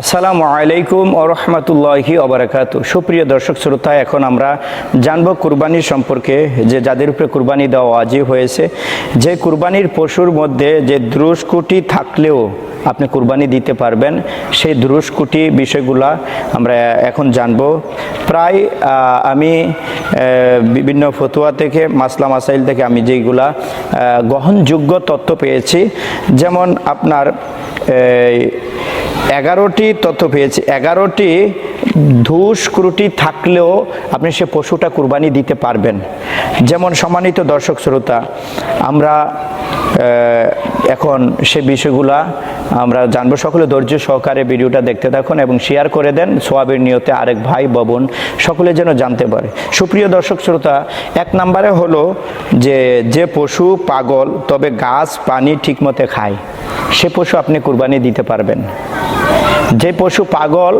আসসালামু আলাইকুম ও রহমতুল্লাহি অবরাকাত সুপ্রিয় দর্শক শ্রোতা, এখন আমরা জানব কুরবানির সম্পর্কে, যে যাদের উপরে কুরবানি দেওয়া ওয়াজিব হয়েছে, যে কুরবানির পশুর মধ্যে যে দ্রুষ্কুটি থাকলেও আপনি কুরবানি দিতে পারবেন, সেই দ্রুষ্কুটি বিষয়গুলা আমরা এখন জানব। প্রায় আমি বিভিন্ন ফতুয়া থেকে, মাসলা মাসাইল থেকে আমি যেইগুলা গ্রহণযোগ্য তথ্য পেয়েছি, যেমন আপনার এগারোটি তথ্য পেয়েছি। এগারোটি ধূস ক্রুটি থাকলেও আপনি সে পশুটা কুরবানি দিতে পারবেন। যেমন সম্মানিত দর্শক শ্রোতা, আমরা এখন সে বিষয়গুলা আমরা জানব। সকলে ধৈর্য সহকারে ভিডিওটা দেখতে থাকুন এবং শেয়ার করে দেন। সোয়াবের নিয়তে আরেক ভাই ববন সকলে যেন জানতে পারে। সুপ্রিয় দর্শক শ্রোতা, এক নম্বরে হলো যে যে পশু পাগল তবে গাছ পানি ঠিকমতো খায়, সে পশু আপনি কুরবানি দিতে পারবেন। যে পশু পাগল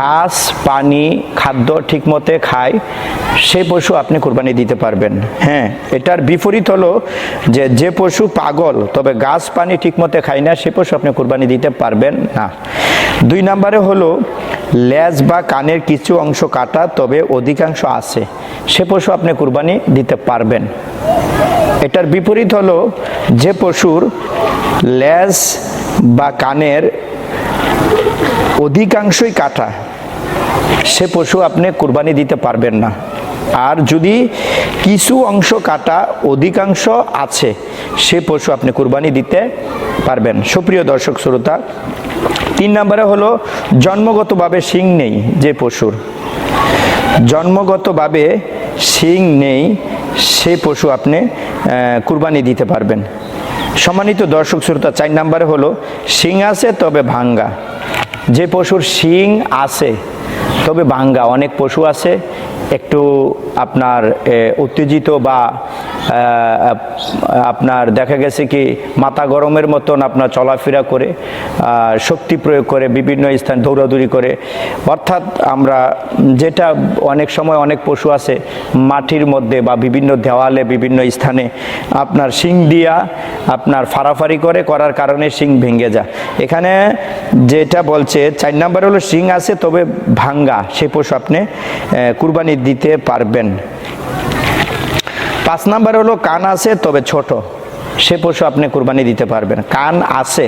ঘাস পানি, খাদ্য ঠিকমতো খায় সেই পশু আপনি কুরবানি দিতে পারবেন। হ্যাঁ এটার বিপরীত হলো যে যে পশু পাগল, তবে ঘাস পানি ঠিকমতো খায় না, সে পশু আপনি কোরবানি দিতে পারবেন না। দুই নম্বরে হলো লেজ বা কানের কিছু অংশ কাটা, তবে অধিকাংশ আছে, সে পশু আপনি কোরবানি দিতে পারবেন। এটার বিপরীত হলো যে পশুর লেজ বা কানের অধিকাংশই কাটা। সে পশু আপনি কুরবানি দিতে পারবেন না। আর যদি কিছু অংশ কাটা অধিকাংশ আছে, সে পশু আপনি কুরবানি দিতে পারবেন। সুপ্রিয় দর্শক, শ্রোতা, তিন নম্বরে হলো জন্মগতভাবে শিং নেই যে পশুর। জন্মগতভাবে শিং নেই, সে পশু আপনি কুরবানি দিতে পারবেন। সম্মানিত দর্শক শ্রোতা, চার নাম্বারে হলো, শিং আছে তবে ভাঙ্গা। যে পশুর শিং আছে তবে ভাঙ্গা। অনেক পশু আছে একটু আপনার উত্তেজিত বা আপনার দেখা গেছে কি মাথা গরমের মতন আপনার চলাফেরা করে শক্তি প্রয়োগ করে, বিভিন্ন স্থান দৌড়াদৌড়ি করে। অর্থাৎ আমরা যেটা অনেক সময় অনেক পশু আছে, মাটির মধ্যে বা বিভিন্ন দেওয়ালে, বিভিন্ন স্থানে আপনার শিং দিয়া আপনার ফাড়াফাড়ি করে, করার কারণে শিং ভেঙে যায়। এখানে যেটা বলছে, চার নাম্বার হলো শিং আছে, তবে ভাঙ্গা, সে পশু আপনি কুরবানি দিতে পারবেন। পাঁচ নাম্বার হলো কান আছে তবে ছোট। সে পশু আপনি কুরবানি দিতে পারবেন। কান আছে,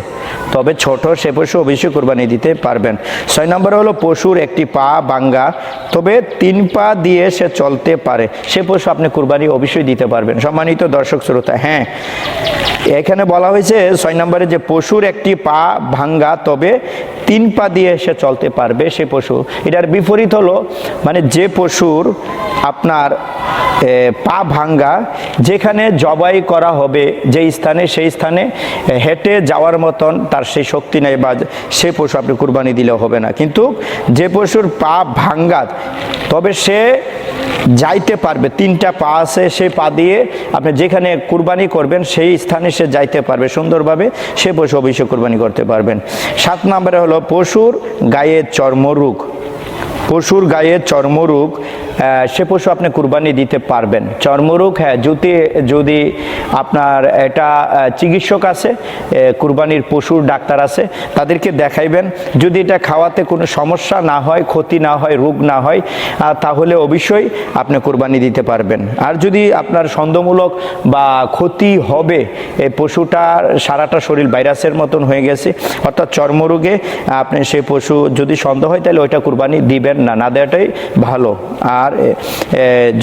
তবে ছোট সে পশু অবশ্যই কুরবানি দিতে পারবেন। ছয় নম্বর হলো পশুর একটি পা বাঙ্গা, তবে তিন পা দিয়ে সে চলতে পারে। সে পশু আপনি কুরবানি অবশ্যই দিতে পারবেন। সম্মানিত দর্শক শ্রোতা হ্যাঁ এখানে বলা হয়েছে ছয় নম্বরে যে পশুর একটি পা ভাঙ্গা, তবে তিন পা দিয়ে সে চলতে পারবে সে পশু। এটার বিপরীত হলো মানে যে পশুর আপনার পা ভাঙ্গা, যেখানে জবাই করা হবে যে স্থানে, সেই স্থানে হেঁটে যাওয়ার মতন তার সেই শক্তি নেই বা সে পশু আপনি কুরবানি দিলেও হবে না। কিন্তু যে পশুর পা ভাঙ্গা তবে সে যাইতে পারবে। তিনটা পা আছে সেই পা দিয়ে আপনি যেখানে কুরবানি করবেন, সেই স্থানে সে যাইতে পারবে। সুন্দরভাবে সে পশু অবশ্যই কুরবানি করতে পারবেন। সাত নম্বরে হলো পশুর গায়ে চর্মরোগ। পশুর গায়ে চর্মরোগ সে পশু আপনি কুরবানি দিতে পারবেন। চর্মরোগ হ্যাঁ যদি যদি আপনার এটা চিকিৎসক আছে কুরবানির পশুর ডাক্তার আছে, তাদেরকে দেখাইবেন। যদি এটা খাওয়াতে কোনো সমস্যা না হয়, ক্ষতি না হয়, রোগ না হয় তাহলে অবশ্যই আপনি কুরবানি দিতে পারবেন। আর যদি আপনার সন্দেহমূলক বা ক্ষতি হবে এই পশুটার সারাটা শরীর ভাইরাসের মতন হয়ে গেছে, অর্থাৎ চর্মরোগে আপনি সেই পশু যদি সন্দেহ হয়, তাহলে ওইটা কুরবানি দিবেন না না দেওয়াটাই ভালো। আর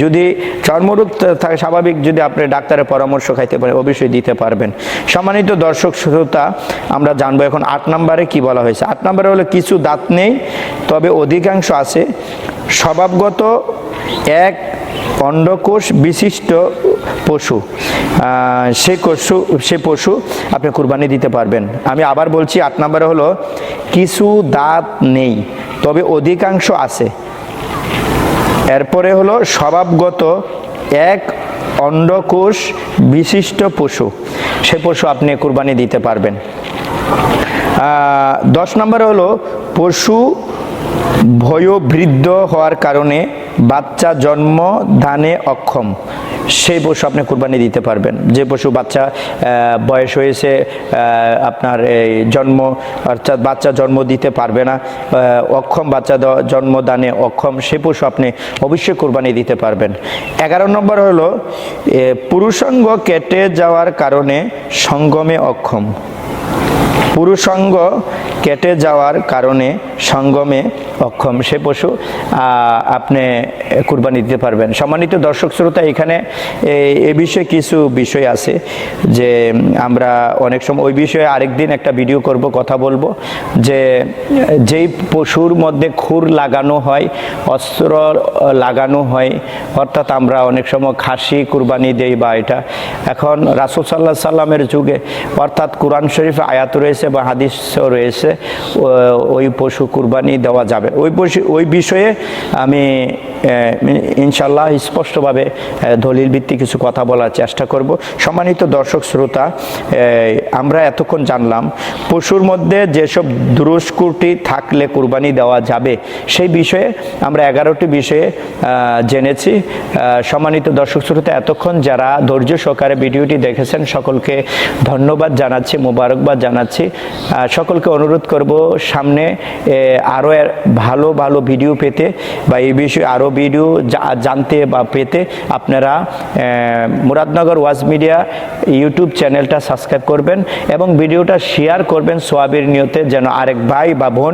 যদি চর্মরোগ থাকে স্বাভাবিক যদি আপনি ডাক্তারের পরামর্শ খাইতে পারেন, অবশ্যই দিতে পারবেন। সম্মানিত দর্শক শ্রোতা, আমরা জানব এখন আট নম্বরে কি বলা হয়েছে। আট নম্বরে হলো কিছু দাঁত নেই, তবে অধিকাংশ আছে। স্বভাবগত এক অন্ডকোষ বিশিষ্ট পশু। সে পশু সে পশু আপনি কুরবানি দিতে পারবেন। আমি আবার বলছি, আট নম্বরে হলো কিছু দাঁত নেই। তবে অধিকাংশ আছে। এরপরে হলো স্বভাবগত এক অন্ডকোষ বিশিষ্ট পশু। সে পশু আপনি কুরবানি দিতে পারবেন। দশ নম্বরে হলো পশু ভয়বৃদ্ধ হওয়ার কারণে বাচ্চা জন্ম দানে অক্ষম। সেই পশু আপনি কুরবানি দিতে পারবেন। যে পশু বাচ্চা বয়স হয়েছে আপনার এই জন্ম, অর্থাৎ বাচ্চা জন্ম দিতে পারবে না অক্ষম বাচ্চা জন্মদানে অক্ষম, সে পশু আপনি অবশ্যই কুরবানি দিতে পারবেন। এগারো নম্বর হলো পুরুষাঙ্গ কেটে যাওয়ার কারণে সঙ্গমে অক্ষম। পুরুষাঙ্গ কেটে যাওয়ার কারণে সঙ্গমে অক্ষম সে পশু আপনি কুরবানি দিতে পারবেন। সম্মানিত দর্শক শ্রোতা, এখানে এ বিষয়ে কিছু বিষয় আছে যে আমরা অনেক সময় ওই বিষয়ে আরেকদিন একটা ভিডিও করব, কথা বলব যে, যেই পশুর মধ্যে খুর লাগানো হয়, অস্ত্র লাগানো হয়, অর্থাৎ আমরা অনেক সময় খাসি, কুরবানি দেই বা এটা, এখন রাসুল সাল্লাহ সাল্লামের যুগে অর্থাৎ কোরআন শরীফে আয়াত রয়েছে বা হাদিসও রয়েছে ওই পশু কুরবানি দেওয়া যাবে। ওই পশু, ওই বিষয়ে আমি ইনশাল্লাহ স্পষ্টভাবে দলিল ভিত্তিক কিছু কথা বলার চেষ্টা করব। সম্মানিত দর্শক শ্রোতা আমরা এতক্ষণ জানলাম, পশুর মধ্যে যেসব দুরস্কুটি থাকলে কুরবানি দেওয়া যাবে, সেই বিষয়ে আমরা এগারোটি বিষয়ে জেনেছি। সম্মানিত দর্শক শ্রোতা, এতক্ষণ যারা ধৈর্য সহকারে ভিডিওটি দেখেছেন, সকলকে ধন্যবাদ জানাচ্ছি, মোবারকবাদ জানাচ্ছি। সকলকে অনুরোধ করব সামনে আরও ভালো ভালো ভিডিও পেতে বা এই বিষয়ে আরও ভিডিও জানতে বা পেতে আপনারা মুরাদনগর ওয়াজ মিডিয়া ইউটিউব চ্যানেলটা সাবস্ক্রাইব করবেন এবং ভিডিওটা শেয়ার করবেন সোয়াবির নিয়তে যেন আরেক ভাই বা বোন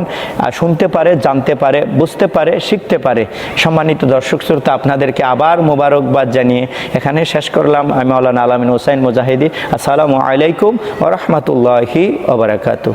শুনতে পারে, জানতে পারে, বুঝতে পারে, শিখতে পারে। সম্মানিত দর্শক শ্রোতা, আপনাদেরকে আবার মোবারকবাদ জানিয়ে এখানে শেষ করলাম। আমি মৌলানা আলামিন হোসাইন মুজাহিদি। আসসালামু আলাইকুম ও রহমতুল্লাহি ওবরাকাতু